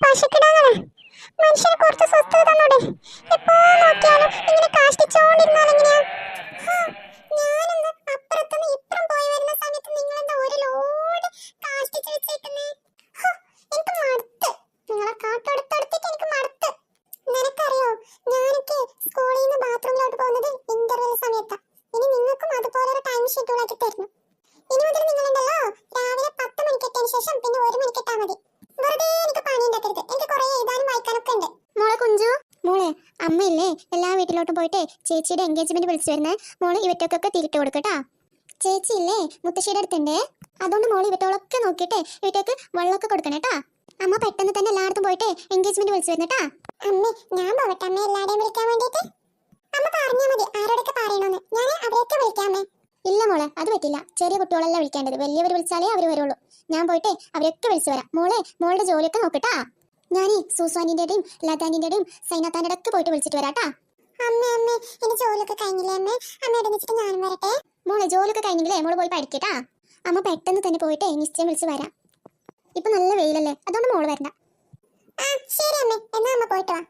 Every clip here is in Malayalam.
പശുക്കിടാങ്ങളെ മനുഷ്യന് കുറച്ച് സ്വസ്ഥത തന്നോടെ. എപ്പോ നോക്കിയാലും ഇങ്ങനെ കാഷ്ടിച്ചോണ്ടിരുന്നാൽ എങ്ങനെയാ? ഹാ, ഞാനൊന്ന് അപ്പുറത്തുനിന്ന് ഇപ്പുറം പോയി വരുന്ന സമയത്ത് നിങ്ങൾ എന്താ ഒരു ലോഡ് കാഷ്ടിച്ച് വെച്ചേക്കുന്നേ? എനിക്ക് മടുത്ത്. നിങ്ങളെ കാട്ടടുത്തടുത്തേക്ക് എനിക്ക് മടുത്ത്. വീട്ടിലോട്ടും പോയിട്ട് ചേച്ചിയുടെ എൻഗേജ്മെന്റ് വിളിച്ചു വരുന്നത് മോൾ ഇവറ്റൊക്കെ തിരിട്ട് കൊടുക്കട്ടാ. ചേച്ചി ഇല്ലേ? മുത്തശ്ശിയുടെ അടുത്തുണ്ട്. അതുകൊണ്ട് മോൾ ഇവറ്റോളൊക്കെ നോക്കിയിട്ട് ഇവറ്റൊക്കെ വെള്ളമൊക്കെ കൊടുക്കണേട്ടാ അമ്മ പെട്ടെന്ന് തന്നെ എല്ലായിടത്തും പോയിട്ട് എൻഗേജ്മെന്റ് വിളിച്ചു വരുന്നേട്ടാ അമ്മ ഞാൻ പോകട്ടെ അമ്മ എല്ലാവരെയും വിളിക്കാൻ വേണ്ടിയിട്ട്. അമ്മ പറഞ്ഞാ മതി. ആരോടൊക്കെ പറയണമെന്ന് ഞാൻ അവരെയൊക്കെ വിളിക്കാമേ ഇല്ല മോളെ അത് പറ്റില്ല. ചെറിയ കുട്ടികളല്ല വിളിക്കേണ്ടത്. വലിയവർ വിളിച്ചാലേ അവർ വരുള്ളൂ. ഞാൻ പോയിട്ട് അവരൊക്കെ വിളിച്ചു വരാം. മോളെ മോളുടെ ജോലിയൊക്കെ നോക്കട്ടാ ഞാൻ സൂസാനിന്റെയും ലതാനിന്റെയും സൈനാത്താന്റെ ഒക്കെ പോയിട്ട് വിളിച്ചിട്ട് വരാട്ടാ അമ്മ അമ്മ എന്റെ ജോലിയൊക്കെ കഴിഞ്ഞില്ലേ അമ്മ? അമ്മ ഞാനും വരട്ടെ? മോളെ ജോലിയൊക്കെ കഴിഞ്ഞെങ്കിലേ മോൾ പോയി പഠിക്കട്ടാ? അമ്മ പെട്ടെന്ന് തന്നെ പോയിട്ട് നിശ്ചയം വിളിച്ച് വരാം. ഇപ്പൊ നല്ല വെയിലല്ലേ? അതുകൊണ്ട് മോൾ വരണ്ട. ആ ശരി അമ്മ. എന്നാ അമ്മ പോയിട്ട് വാ.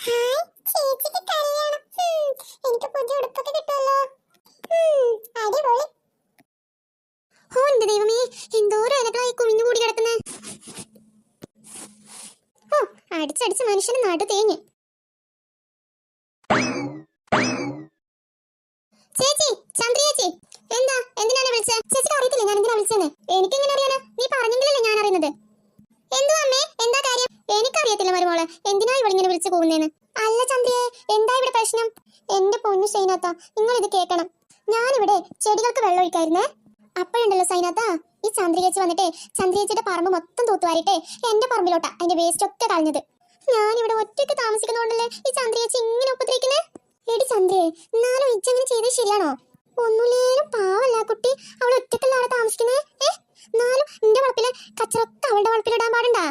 ഹായ് ചേച്ചിക്ക് കല്യാണം. എനിക്ക് പുതിയ ഉടുപ്പൊക്കെ കിട്ടുമല്ലോ. ഹും, അടിപൊളി. ഓ എന്റെ ദൈവമേ എന്തോരം ഇലകളായി കുമിഞ്ഞു കൂടി കിടക്കുന്നേ. ഓ അടിച്ചടിച്ച് മനുഷ്യന് നടു തേഞ്ഞ് ചേച്ചി ചന്ദ്ര ചേച്ചി എന്താ എന്തിനാണ് വിളിച്ചത് ചേച്ചിക്ക് അറിയത്തില്ല ഞാൻ എന്തിനാ വിളിച്ചെന്ന് എനിക്ക് എങ്ങനെ അറിയാനാ നീ പറഞ്ഞെങ്കിലല്ലേ ഞാൻ അറിയുന്നത് എന്തോ അമ്മേ എന്താ കാര്യം എനിക്കറിയത്തില്ല മരുമോൾ. എന്തിനാ ഇവിടെ ഇങ്ങനെ വിളിച്ചു പോകുന്നേന്ന് അല്ല ചന്ദ്രിയെ എന്താ ഇവിടെ പ്രശ്നം? എന്റെ പൊന്നു സൈനാത്ത നിങ്ങൾ ഇത് കേൾക്കണം. ഞാനിവിടെ ചെടികൾക്ക് വെള്ളം ഒഴിക്കായിരുന്നേ. അപ്പോഴുണ്ടല്ലോ സൈനാത്ത ഈ ചന്ദ്രികേച്ചി വന്നിട്ട് ചന്ദ്രികേച്ചിയുടെ പറമ്പ് മൊത്തം തൂത്തുവാരിട്ടെ എന്റെ പറമ്പിലോട്ടാ അതിന്റെ വേസ്റ്റ് ഒക്കെ കളഞ്ഞത്. ഞാനിവിടെ ഒറ്റയ്ക്ക് താമസിക്കുന്നതുകൊണ്ടല്ലേ ഈ ചന്ദ്രികേച്ചി ഇങ്ങനെ ഉപദ്രവിക്കുന്നേ? എടി ചന്ദ്രയെ എന്നാലും ഇച്ചങ്ങനെ ചെയ്തത് ശരിയാണോ? ഒന്നുമില്ലേലും പാവല്ല കുട്ടി അവൾ ഒറ്റക്കല്ലാതെ താമസിക്കുന്നേ? ഏ? നാലും എന്റെ വളപ്പിലെ കച്ചറൊക്കെ അവളുടെ വളപ്പിലിടാൻ പാടണ്ടാ.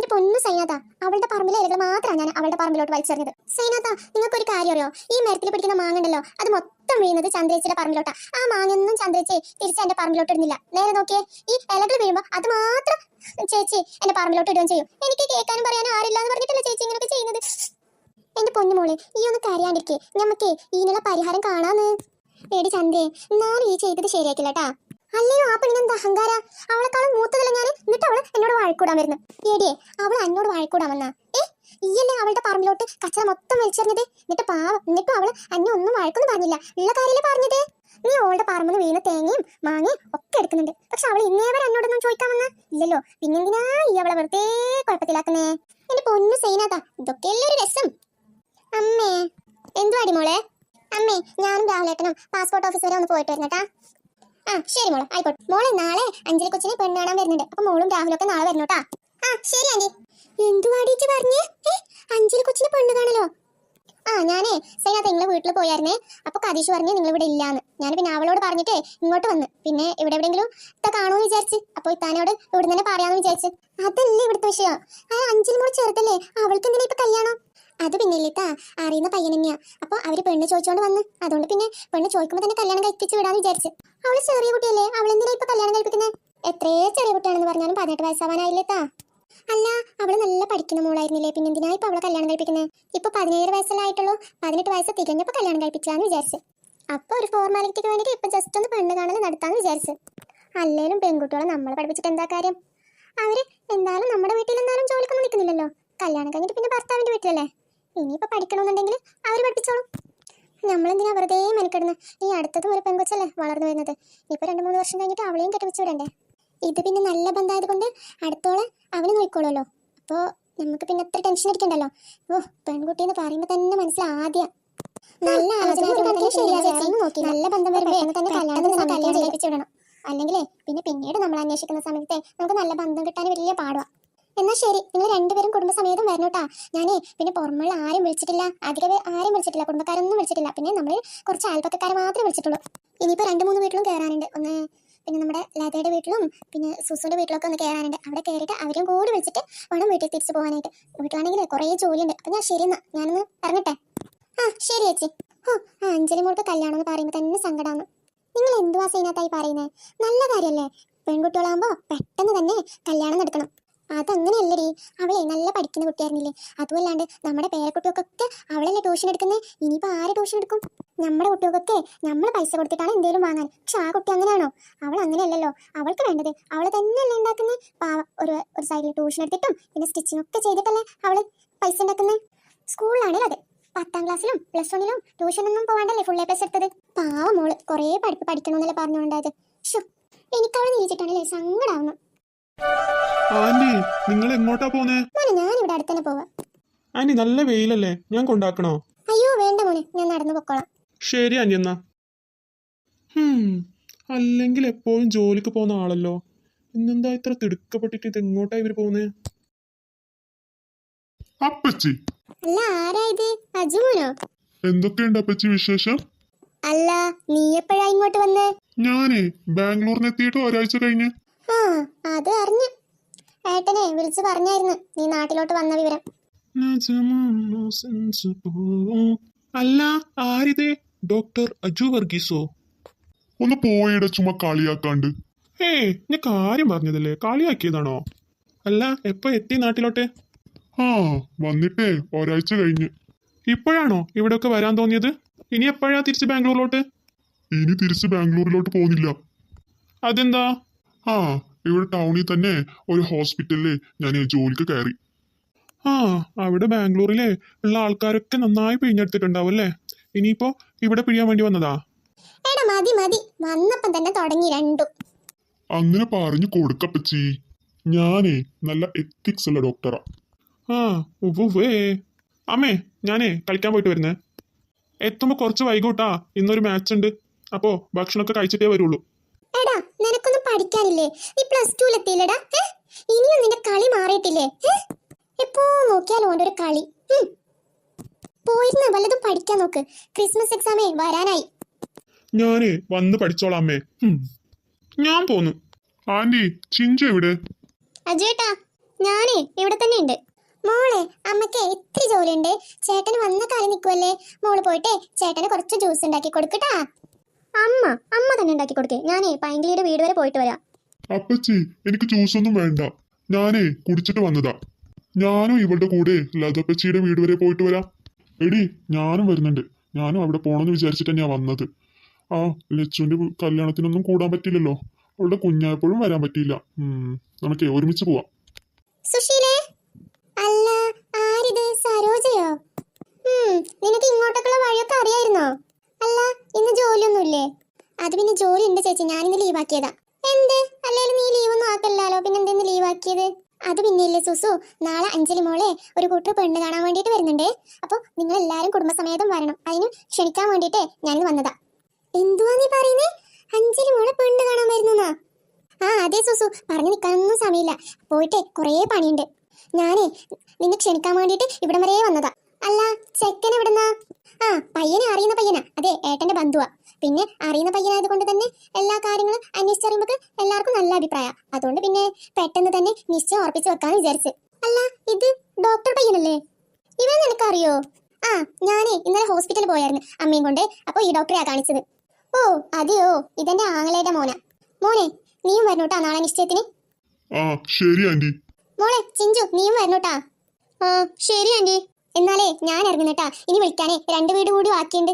എന്റെ പൊന്നു സൈനാഥ അവളുടെ പറമ്പിലെ ഇലകൾ മാത്രമാണ് ഞാൻ അവളുടെ പറമ്പിലോട്ട് വലിച്ചെറിഞ്ഞത്. സൈനാഥ നിങ്ങൾക്ക് ഒരു കാര്യം അറിയോ? ഈ മരത്തിൽ പിടിക്കുന്ന മാങ്ങ ഉണ്ടല്ലോ അത് മൊത്തം വീഴുന്നത് ചന്ദ്രേച്ചിയുടെ പറമ്പിലോട്ടാ. ആ മാങ്ങയൊന്നും ചന്ദ്രേച്ചി തിരിച്ച് എന്റെ പറമ്പിലോട്ട് ഇടുന്നില്ല. നേരെ നോക്കിയേ ഈ ഇലകൾ വീഴുമ്പോൾ അത് മാത്രം ചേച്ചി എന്റെ പറമ്പിലോട്ട് ഇടുകയും ചെയ്യും. എനിക്ക് കേൾക്കാനും പറയാനും ആരില്ല എന്ന് പറഞ്ഞിട്ടല്ലേ ചേച്ചി ഇങ്ങനെയൊക്കെ ചെയ്യുന്നത്? എന്റെ പൊന്നു പൊന്നുമോളെ ഈ ഒന്ന് കരയാണ്ടിരിക്കേ. ഞമ്മക്കേ ഇതിനുള്ള പരിഹാരം കാണാന്ന്. പേടി ചന്ദ്രേ എന്നാലും ഈ ചെയ്തത് ശരിയാക്കില്ല ട്ടാ. അല്ലയോ ആ പെണ്ണിനെന്താ അഹങ്കാര? അവളെക്കാളും മൂത്തതല്ല ഞാൻ എന്നിട്ട് അവൾ എന്നോട് വഴക്കൂടാൻ വരുന്നു. ഏടിയേ അവൾ എന്നോട് വഴക്കൂടാൻ വന്നാ ഏ ഈയല്ലേ അവളുടെ പറമ്പിലോട്ട് കച്ചറ മൊത്തം വലിച്ചെറിഞ്ഞത്? എന്നിട്ട് പാവം എന്നിട്ടും അവൾ അന്നെ ഒന്നും വഴക്കൊന്നും പറഞ്ഞില്ല. ഉള്ള കാര്യമല്ലേ പറഞ്ഞത്? നീ ഓളുടെ പറമ്പിൽ വീണ തേങ്ങയും മാങ്ങയും ഒക്കെ എടുക്കുന്നുണ്ട്. പക്ഷെ അവൾ ഇന്നേ വരെ എന്നോടൊന്നും ചോദിക്കാൻ വന്ന ഇല്ലല്ലോ പിന്നെന്തിനാ ഈ അവളെ വെറുതെ കുഴപ്പത്തിലാക്കുന്നേ? എന്റെ പൊന്നു സൈനാഥാ ഇതൊക്കെയല്ലേ ഒരു രസം? അമ്മേ എന്തുവാടി മോളെ? അമ്മേ ഞാനും രാഹുലേട്ടനും പാസ്പോർട്ട് ഓഫീസ് വരെ ഒന്ന് പോയിട്ട് വരുന്നട്ടാ ആ ശരി മോളെ. ആയിക്കോട്ടെ. മോളെ നാളെ അഞ്ജലി കൊച്ചിനെ പെണ്ണ് കാണാൻ വരുന്നുണ്ട്. അപ്പൊ മോളും രാഹുലൊക്കെ നാളെ വരണോട്ടാ ആ ശരി ആന്റി. എന്തുവാടിച്ച് പറഞ്ഞേ? അഞ്ജലി കൊച്ചിനെ പെണ്ണ് കാണലോ? ആ ഞാനേ സൈനാഥ് നിങ്ങളെ വീട്ടിൽ പോയായിരുന്നേ. അപ്പൊ കതീഷ് പറഞ്ഞു നിങ്ങൾ ഇവിടെ ഇല്ലാന്ന്. ഞാൻ പിന്നെ അവളോട് പറഞ്ഞിട്ടേ ഇങ്ങോട്ട് വന്ന്. പിന്നെ ഇവിടെ എവിടെയെങ്കിലും ഇത്ത കാണുമെന്ന് വിചാരിച്ച്. അപ്പൊ ഇത്താനോട് ഇവിടെ തന്നെ പറയാന്ന് വിചാരിച്ച്. അതല്ലേ ഇവിടുത്തെ വിഷയം. ആ അഞ്ജലി മോൾ ചെറുതല്ലേ. അവൾക്ക് എന്തിനാ ഇപ്പൊ കല്യാണം? അത് പിന്നെ ഇല്ലിത്താ അറിയുന്ന പയ്യൻ തന്നെയാ. അപ്പൊ അവർ പെണ്ണ് ചോദിച്ചോണ്ട് വന്ന്. അതുകൊണ്ട് പിന്നെ പെണ്ണ് ചോദിക്കുമ്പോ തന്നെ കല്യാണം കഴിപ്പിച്ച് വിടാന്ന് വിചാരിച്ച്. അവൾ ചെറിയ കുട്ടിയല്ലേ? അവളെന്തിനാ ഇപ്പൊ കല്യാണം കഴിപ്പിക്കുന്നത് എത്രയോ ചെറിയ കുട്ടിയാണെന്ന് പറഞ്ഞാലും പതിനെട്ട് വയസ്സാവാനായില്ലേത്താ അല്ല അവൾ നല്ല പഠിക്കുന്ന മോളായിരുന്നില്ലേ? പിന്നെ എന്തിനാ ഇപ്പൊ അവളെ കല്യാണം കഴിപ്പിക്കുന്നത് ഇപ്പൊ പതിനേഴ് വയസ്സല്ലേ ആയിട്ടുള്ളൂ. പതിനെട്ട് വയസ്സ് തികഞ്ഞപ്പോ കല്യാണം കഴിപ്പിച്ചാന്ന് വിചാരിച്ച്. അപ്പൊ ഒരു ഫോർമാലിറ്റിക്ക് വേണ്ടിട്ട് ഇപ്പൊ ജസ്റ്റ് ഒന്ന് പെണ്ണ് കാണൽ നടത്താന്ന് വിചാരിച്ച്. അല്ലേലും പെൺകുട്ടികളെ നമ്മൾ പഠിപ്പിച്ചിട്ട് എന്താ കാര്യം? അവർ എന്തായാലും നമ്മുടെ വീട്ടിൽ എന്തായാലും ജോലിക്കൊന്നും നിൽക്കുന്നില്ലല്ലോ കല്യാണം കഴിഞ്ഞിട്ട് പിന്നെ ഭർത്താവിന്റെ വീട്ടിലല്ലേ? ഇനിയിപ്പോ പഠിക്കണമെന്നുണ്ടെങ്കിൽ അവർ പഠിപ്പിച്ചോളും. നമ്മളെന്തിനാ വെറുതെ മെനക്കെടുന്നത് ഈ അടുത്തതും ഒരു പെൺകൊച്ചല്ലേ വളർന്നു വരുന്നത്. ഇപ്പൊ രണ്ടു മൂന്ന് വർഷം കഴിഞ്ഞിട്ട് അവളെയും കെട്ടിപ്പിച്ചു വിടണ്ടേ? ഇത് പിന്നെ നല്ല ബന്ധമായത് കൊണ്ട് അടുത്തോളെ അവന് നോക്കിക്കോളുമല്ലോ അപ്പോൾ നമുക്ക് പിന്നെ അത്ര ടെൻഷൻ അടിക്കണ്ടല്ലോ? ഓ പെൺകുട്ടി എന്ന് പറയുമ്പോ തന്നെ മനസ്സിലാദ്യം നല്ല ആലോചന നല്ല ബന്ധം വരുമ്പോൾ തന്നെ കല്യാണം കല്യാണം കഴിപ്പിച്ചു വിടണം. അല്ലെങ്കിലേ പിന്നെ പിന്നീട് നമ്മൾ അന്വേഷിക്കുന്ന സമയത്തെ നമുക്ക് നല്ല ബന്ധം കിട്ടാൻ വലിയ പാടുവാ. എന്നാ ശരി. നിങ്ങൾ രണ്ടുപേരും കുടുംബസമേതം വരണോട്ടാ ഞാനേ പിന്നെ പുറമുള്ള ആരും വിളിച്ചിട്ടില്ല. അധിക ആരും വിളിച്ചിട്ടില്ല. കുടുംബക്കാരൊന്നും വിളിച്ചിട്ടില്ല. പിന്നെ നമ്മൾ കുറച്ച് അയൽപ്പക്കക്കാരെ മാത്രമേ വിളിച്ചിട്ടുള്ളൂ. ഇനിയിപ്പോ രണ്ട് മൂന്ന് വീട്ടിലും കയറാനുണ്ട് ഒന്ന് പിന്നെ നമ്മുടെ ലതയുടെ വീട്ടിലും പിന്നെ സുസുന്റെ വീട്ടിലൊക്കെ ഒന്ന് കയറാനുണ്ട് അവിടെ കയറിയിട്ട് അവരും കൂടി വിളിച്ചിട്ട് വേണം വീട്ടിൽ തിരിച്ചു പോകാനായിട്ട്. വീട്ടിലാണെങ്കിൽ കുറേ ജോലിയുണ്ട്. അപ്പൊ ഞാൻ ശരി എന്നാ. ഞാനൊന്ന് ഇറങ്ങട്ടെ? ആ ശരി ചേച്ചി. ഓ ആ അഞ്ജലി മോൾക്ക് കല്യാണം എന്ന് പറയുമ്പോൾ തന്നെ സങ്കടമാണ് നിങ്ങൾ എന്തുവാ സൈനത്തായി പറയുന്നത് നല്ല കാര്യമല്ലേ പെൺകുട്ടികളാകുമ്പോൾ പെട്ടെന്ന് തന്നെ കല്യാണം നടക്കണം. അതങ്ങനെയല്ലടി. അവളെ നല്ല പഠിക്കുന്ന കുട്ടിയായിരുന്നില്ലേ. അതുമല്ലാണ്ട് നമ്മുടെ പേരക്കുട്ടികൾക്കൊക്കെ അവളല്ലേ ട്യൂഷൻ എടുക്കുന്നത് ഇനിയിപ്പോൾ ആരെ ട്യൂഷൻ എടുക്കും? നമ്മുടെ കുട്ടികൾക്കൊക്കെ നമ്മൾ പൈസ കൊടുത്തിട്ടാണ് എന്തെങ്കിലും വാങ്ങാൻ. പക്ഷെ ആ കുട്ടി അങ്ങനെയാണോ? അവൾ അങ്ങനെയല്ലല്ലോ. അവൾക്ക് വേണ്ടത് അവൾ തന്നെയല്ലേ ഉണ്ടാക്കുന്നത് പാവ ഒരു ഒരു സൈഡിൽ ട്യൂഷൻ എടുത്തിട്ടും പിന്നെ സ്റ്റിച്ചിങ് ഒക്കെ ചെയ്തിട്ടല്ലേ അവൾ പൈസ ഉണ്ടാക്കുന്നത് സ്കൂളിലാണല്ലോ അതെ. പത്താം ക്ലാസ്സിലും പ്ലസ് വണ്ണിലും ട്യൂഷനൊന്നും പോകാണ്ടല്ലേ ഫുൾ എ പ്ലസ് എടുത്തത്? പാവ മോൾ. കുറേ പഠിപ്പ് പഠിക്കണമെന്നല്ലേ പറഞ്ഞുകൊണ്ടായത് ഷോ എനിക്കവിടെ നീച്ചിട്ടാണല്ലേ സങ്കടാവുന്നു? ആന്റി നിങ്ങൾ എങ്ങോട്ടാ പോന്നേ? മോനെ ഞാൻ ഇവിടെ അടുത്തന്നെ പോവാ. ആന്റി നല്ല വെയിലല്ലേ? ഞാൻ കൊണ്ടാക്കണോ? അയ്യോ വേണ്ട മോനെ ഞാൻ നടന്നു പൊക്കോളാം. ശരി ആന്റി എന്നാ. അല്ലെങ്കിൽ എപ്പോഴും ജോലിക്ക് പോകുന്ന ആളല്ലോ. ഇന്നെന്താ ഇത്ര തിടുക്കപ്പെട്ടിട്ട് ഇത് എങ്ങോട്ടാ ഇവർ പോകുന്നേ അപ്പച്ചി. അല്ല ആരാ ഇത്? അജുമോനോ? എന്തൊക്കെയുണ്ട് അപ്പച്ചി വിശേഷം? അല്ല നീ എപ്പോഴാ ഇങ്ങോട്ട് വന്നേ? ഞാനേ ബാംഗ്ലൂരിന് എത്തിയിട്ട് ഒരാഴ്ച കഴിഞ്ഞ്. അത് അറിഞ്ഞു. ഏട്ടനെ വിളിച്ചു പറഞ്ഞായിരുന്നു നീ നാട്ടിലോട്ട് വന്ന വിവരം. അല്ല ആരിതേ? ഡോക്ടർ അജു വർഗീസോ? ഒന്ന് പോയിട ചുമ കാളിയാക്കാണ്ട്. ഏ ഞാൻ കാര്യം പറഞ്ഞതല്ലേ? കാളിയാക്കിയതാണോ? അല്ല എപ്പോ എത്തി നാട്ടിലോട്ട്? ആ വന്നിട്ടേ ഒരാഴ്ച കഴിഞ്ഞ്. ഇപ്പോഴാണോ ഇവിടെയൊക്കെ വരാൻ തോന്നിയത്? ഇനി എപ്പോഴാ തിരിച്ച് ബാംഗ്ലൂരിലോട്ട്? ഇനി തിരിച്ച് ബാംഗ്ലൂരിലോട്ട് പോകുന്നില്ല. അതെന്താ? ആ ഇവിടെ ടൗണിൽ തന്നെ ഒരു ഹോസ്പിറ്റലിൽ ഞാൻ ജോലിക്ക് കയറി. ആ അവിടെ ബാംഗ്ലൂരിലെ ഉള്ള ആൾക്കാരൊക്കെ നന്നായി പിഴിഞ്ഞെടുത്തിട്ടുണ്ടാവും അല്ലേ ഇനിയിപ്പോ ഇവിടെ പിഴിയാൻ വേണ്ടി വന്നതാ? എടാ മതി മതി. വന്നപ്പം തന്നെ തുടങ്ങി രണ്ടും. അങ്ങനെ പറഞ്ഞു കൊടുക്കപ്പച്ചി ഞാനേ നല്ല എത്തിക്സ് ഉള്ള ഡോക്ടറാ ആ. ഉവ്വേ അമ്മേ ഞാനേ കളിക്കാൻ പോയിട്ട് വരുന്നേ. എത്തുമ്പോ കുറച്ച് വൈകൂട്ടാ. ഇന്നൊരു മാച്ച് ഉണ്ട്. അപ്പോ ഭക്ഷണമൊക്കെ കഴിച്ചിട്ടേ വരുള്ളൂ. എടാ നിനക്കൊന്നും പഠിക്കാനില്ലേ? നീ പ്ലസ് ടുവിലെത്തിയില്ലടാ? ഇനിയും നിന്റെ കളി മാറിയിട്ടില്ലേ? എപ്പോ നോക്കിയാലും ഓന്റെ ഒരു കളി. പോയിരുന്നു? വല്ലതും പഠിക്കാൻ നോക്ക്. ക്രിസ്മസ് എക്സാമേ വരാനായി. ഞാനേ വന്ന് പഠിച്ചോളാം അമ്മേ. ഞാൻ പോന്നു. ആന്റി ചിഞ്ചു എവിടെ? അജേട്ടാ ഞാനേ ഇവിടെ തന്നെ ഉണ്ട്. മോളെ അമ്മയ്ക്ക് എത്ര ജോലിയുണ്ട്. ചേട്ടന് വന്ന കാലം നിൽക്കുമല്ലേ മോൾ പോയിട്ട് ചേട്ടന് കുറച്ച് ജ്യൂസ് ഉണ്ടാക്കി കൊടുക്കട്ടാ അമ്മ അമ്മ തന്നെ ഉണ്ടാക്കി കൊടുക്കേ. ഞാനേ പൈങ്കിളിയുടെ വീട് വരെ പോയിട്ട് വരാം. അപ്പച്ചി എനിക്ക് ജ്യൂസ് ഒന്നും വേണ്ട. ഞാനേ കുടിച്ചിട്ട് വന്നതാ. ഞാനും ഇവളുടെ കൂടെ ലതപ്പച്ചിയുടെ വീട് വരെ പോയിട്ട് വരാം. എടി ഞാനും വരുന്നുണ്ട്. ഞാനും അവിടെ പോണെന്ന് വിചാരിച്ചിട്ട് ഞാൻ വന്നത്. ആ ലച്ചുവിന്റെ കല്യാണത്തിനൊന്നും കൂടാൻ പറ്റില്ലല്ലോ. അവളുടെ കുഞ്ഞായപ്പോഴും വരാൻ പറ്റിയില്ല. ഉം, നമുക്കേ ഒരുമിച്ച് പോവാം. സുശീലേ? അല്ല ആരിത്? സരോജയോ? നിനക്ക് ഇങ്ങോട്ടേക്കുള്ള വഴിയൊക്കെ അറിയായിരുന്നോ? ഇന്ന് ജോലിയൊന്നുമില്ലേ? അത് പിന്നെ ജോലി ഉണ്ട് ചേച്ചി. ഞാനിന്ന് ലീവാക്കിയതാ എന്ത്? അല്ലെങ്കിൽ നീ ലീവൊന്നും ആക്കല്ലോ പിന്നെ എന്തെന്ന് ലീവാക്കിയത് അത് പിന്നെയില്ലേ സുസു നാളെ അഞ്ജലി മോളെ ഒരു കൂട്ടർ പെണ്ണ് കാണാൻ വേണ്ടിയിട്ട് വരുന്നുണ്ട്. അപ്പോൾ നിങ്ങൾ എല്ലാവരും കുടുംബസമേതം വരണം. അതിന് ക്ഷണിക്കാൻ വേണ്ടിയിട്ട് ഞാനിന്ന് വന്നതാ. എന്തുവാ നീ പറയുന്നേ? അഞ്ജലി മോളെ പെണ്ണ് കാണാൻ വരുന്നുന്നാ? ആ അതെ സുസു. പറഞ്ഞു നിൽക്കാനൊന്നും സമയമില്ല. പോയിട്ട് കുറേ പണിയുണ്ട്. ഞാനേ നിന്നെ ക്ഷണിക്കാൻ വേണ്ടിയിട്ട് ഇവിടം വരെ വന്നതാ. അല്ല ചെക്കൻ എവിടുന്നാ? ആ പയ്യനെ അറിയുന്ന പയ്യനാ. അതെ ഏട്ടന്റെ ബന്ധുവാ. പിന്നെ അറിയുന്ന പയ്യനായത് കൊണ്ട് തന്നെ എല്ലാ കാര്യങ്ങളും അന്വേഷിച്ചറിയുമ്പോൾ എല്ലാവർക്കും നല്ല അഭിപ്രായം. അതുകൊണ്ട് പിന്നെ പെട്ടെന്ന് തന്നെ നിശ്ചയം ഉറപ്പിച്ച് വെക്കാൻ വിചാരിച്ച്. അല്ല ഇത് ഡോക്ടർ പയ്യനല്ലേ? ഇവൻ നിനക്കറിയോ? ആ ഞാനേ ഇന്നലെ ഹോസ്പിറ്റലിൽ പോയായിരുന്നു അമ്മയും കൊണ്ട്. അപ്പോൾ ഈ ഡോക്ടറെയാ കാണിച്ചത്. ഓ അതെയോ? ഇതെന്റെ ആങ്ങളയുടെ മോന. മോനെ നീയും വരണോട്ടാ നാളെ നിശ്ചയത്തിന്? ആ ശരി ആന്റി. മോളെ ചിഞ്ചു നീയും വരണോട്ടാ? ആ ശരി ആന്റി. എന്നാലേ ഞാൻ ഇറങ്ങുന്നേട്ടാ ഇനി വിളിക്കാനേ. രണ്ട് വീട് കൂടി ബാക്കിയുണ്ട്.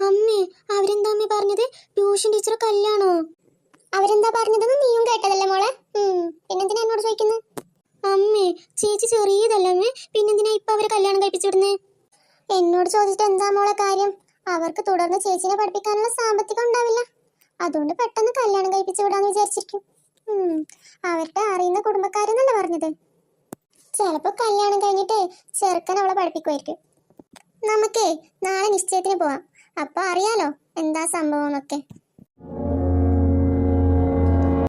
അമ്മേ അവരെന്താ അമ്മ പറഞ്ഞത്? ട്യൂഷൻ ടീച്ചർ കല്യാണോ? അവരെന്താ പറഞ്ഞതെന്ന് നീയും കേട്ടതല്ലേ മോളെ? പിന്നെന്തിനാ എന്നോട് ചോദിക്കുന്നത് അമ്മേ ചേച്ചി ചെറിയതല്ലേ അമ്മേ? പിന്നെന്തിനാ ഇപ്പൊ അവരെ കല്യാണം കഴിപ്പിച്ചു വിടുന്നേ? എന്നോട് ചോദിച്ചിട്ട് എന്താ മോളെ കാര്യം? അവർക്ക് തുടർന്ന് ചേച്ചിനെ പഠിപ്പിക്കാനുള്ള സാമ്പത്തികം ഉണ്ടാവില്ല. അതുകൊണ്ട് പെട്ടെന്ന് കല്യാണം കഴിപ്പിച്ചു വിടാന്ന് വിചാരിച്ചിരിക്കും. അവരുടെ അറിയുന്ന കുടുംബക്കാരെന്നല്ലേ പറഞ്ഞത്? ചിലപ്പോ കല്യാണം കഴിഞ്ഞിട്ട് ചെറുക്കൻ അവളെ പഠിപ്പിക്കുമായിരിക്കും. നമുക്കേ നാളെ നിശ്ചയത്തിന് പോവാം. അപ്പൊ അറിയാലോ എന്താ സംഭവം എന്നൊക്കെ.